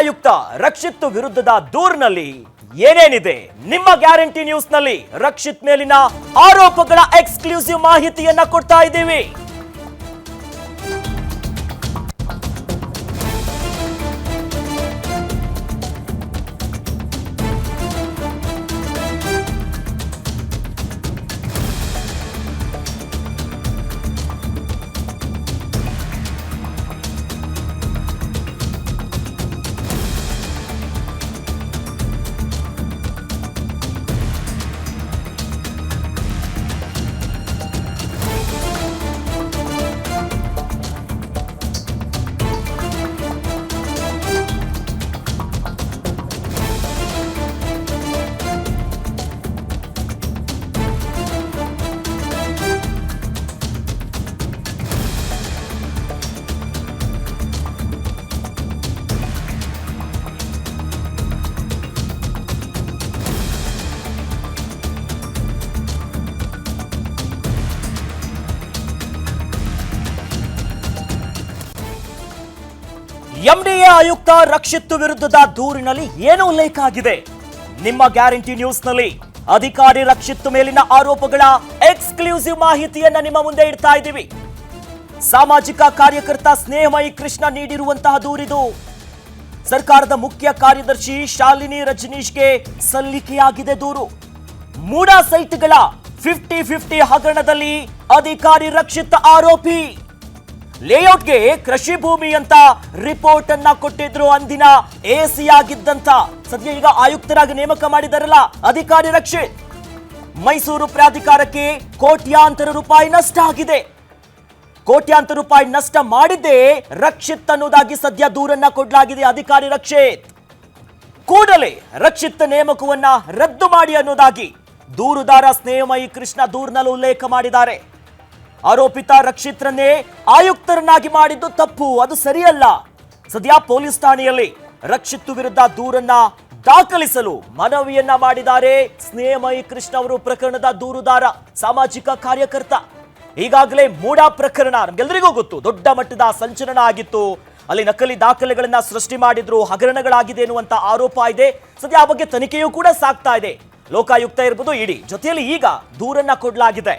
ಆಯುಕ್ತ ರಕ್ಷಿತ್ ವಿರುದ್ಧದ ದೂರಿನಲ್ಲಿ ಏನೇನಿದೆ? ನಿಮ್ಮ ಗ್ಯಾರಂಟಿ ನ್ಯೂಸ್ನಲ್ಲಿ ರಕ್ಷಿತ್ ಮೇಲಿನ ಆರೋಪಗಳ ಎಕ್ಸ್ಕ್ಲೂಸಿವ್ ಮಾಹಿತಿಯನ್ನ ಕೊಡ್ತಾ ಇದ್ದೀವಿ. ಎಂಡಿಎ ಆಯುಕ್ತ ರಕ್ಷಿತ್ ವಿರುದ್ಧದ ದೂರಿನಲ್ಲಿ ಏನು ಉಲ್ಲೇಖ ಆಗಿದೆ. ನಿಮ್ಮ ಗ್ಯಾರಂಟಿ ನ್ಯೂಸ್ನಲ್ಲಿ ಅಧಿಕಾರಿ ರಕ್ಷಿತ್ ಮೇಲಿನ ಆರೋಪಗಳ ಎಕ್ಸ್ಕ್ಲೂಸಿವ್ ಮಾಹಿತಿಯನ್ನ ನಿಮ್ಮ ಮುಂದೆ ಇಡ್ತಾ ಇದ್ದೀವಿ. ಸಾಮಾಜಿಕ ಕಾರ್ಯಕರ್ತ ಸ್ನೇಹಮಯಿ ಕೃಷ್ಣ ನೀಡಿರುವಂತಹ ದೂರಿದು ಸರ್ಕಾರದ ಮುಖ್ಯ ಕಾರ್ಯದರ್ಶಿ ಶಾಲಿನಿ ರಜನೀಶ್ಗೆ ಸಲ್ಲಿಕೆಯಾಗಿದೆ ದೂರು. ಮೂಡಾ ಸೈಟ್ಗಳ ಫಿಫ್ಟಿ ಫಿಫ್ಟಿ ಹಗರಣದಲ್ಲಿ ಅಧಿಕಾರಿ ರಕ್ಷಿತ್ ಆರೋಪಿ. ಲೇಔಟ್ಗೆ ಕೃಷಿ ಭೂಮಿ ಅಂತ ರಿಪೋರ್ಟ್ ಅನ್ನ ಕೊಟ್ಟಿದ್ರು ಅಂದಿನ ಎಸಿ ಆಗಿದ್ದಂತ. ಸದ್ಯ ಈಗ ಆಯುಕ್ತರಾಗಿ ನೇಮಕ ಮಾಡಿದಾರಲ್ಲ, ಅಧಿಕಾರಿ ರಕ್ಷಿತ್ ಮೈಸೂರು ಪ್ರಾಧಿಕಾರಕ್ಕೆ ಕೋಟ್ಯಾಂತರ ರೂಪಾಯಿ ನಷ್ಟ ಆಗಿದೆ. ಕೋಟ್ಯಾಂತರ ರೂಪಾಯಿ ನಷ್ಟ ಮಾಡಿದ್ದೇ ರಕ್ಷಿತ್ ಅನ್ನೋದಾಗಿ ಸದ್ಯ ದೂರನ್ನ ಕೊಡಲಾಗಿದೆ ಅಧಿಕಾರಿ ರಕ್ಷಿತ್. ಕೂಡಲೇ ರಕ್ಷಿತ್ ನೇಮಕವನ್ನ ರದ್ದು ಮಾಡಿ ಅನ್ನೋದಾಗಿ ದೂರುದಾರ ಸ್ನೇಹಮಯಿ ಕೃಷ್ಣ ದೂರ್ನಲ್ಲಿ ಉಲ್ಲೇಖ ಮಾಡಿದ್ದಾರೆ. ಆರೋಪಿತ ರಕ್ಷಿತ್ರನ್ನೇ ಆಯುಕ್ತರನ್ನಾಗಿ ಮಾಡಿದ್ದು ತಪ್ಪು, ಅದು ಸರಿಯಲ್ಲ. ಸದ್ಯ ಪೊಲೀಸ್ ಠಾಣೆಯಲ್ಲಿ ರಕ್ಷಿತ್ ವಿರುದ್ಧ ದೂರನ್ನ ದಾಖಲಿಸಲು ಮನವಿಯನ್ನ ಮಾಡಿದ್ದಾರೆ ಸ್ನೇಹಮಯಿ ಕೃಷ್ಣ ಅವರು ಪ್ರಕರಣದ ದೂರುದಾರ, ಸಾಮಾಜಿಕ ಕಾರ್ಯಕರ್ತ. ಈಗಾಗಲೇ ಮೂಡಾ ಪ್ರಕರಣ ನಮ್ಗೆಲ್ಲರಿಗೂ ಗೊತ್ತು, ದೊಡ್ಡ ಮಟ್ಟದ ಸಂಚಲನ ಆಗಿತ್ತು. ಅಲ್ಲಿ ನಕಲಿ ದಾಖಲೆಗಳನ್ನ ಸೃಷ್ಟಿ ಮಾಡಿದ್ರು, ಹಗರಣಗಳಾಗಿದೆ ಎನ್ನುವಂತ ಆರೋಪ ಇದೆ. ಸದ್ಯ ಆ ಬಗ್ಗೆ ತನಿಖೆಯೂ ಕೂಡ ಸಾಗ್ತಾ ಇದೆ. ಲೋಕಾಯುಕ್ತ ಇರ್ಬೋದು ಇಡಿ, ಜೊತೆಯಲ್ಲಿ ಈಗ ದೂರನ್ನ ಕೊಡಲಾಗಿದೆ.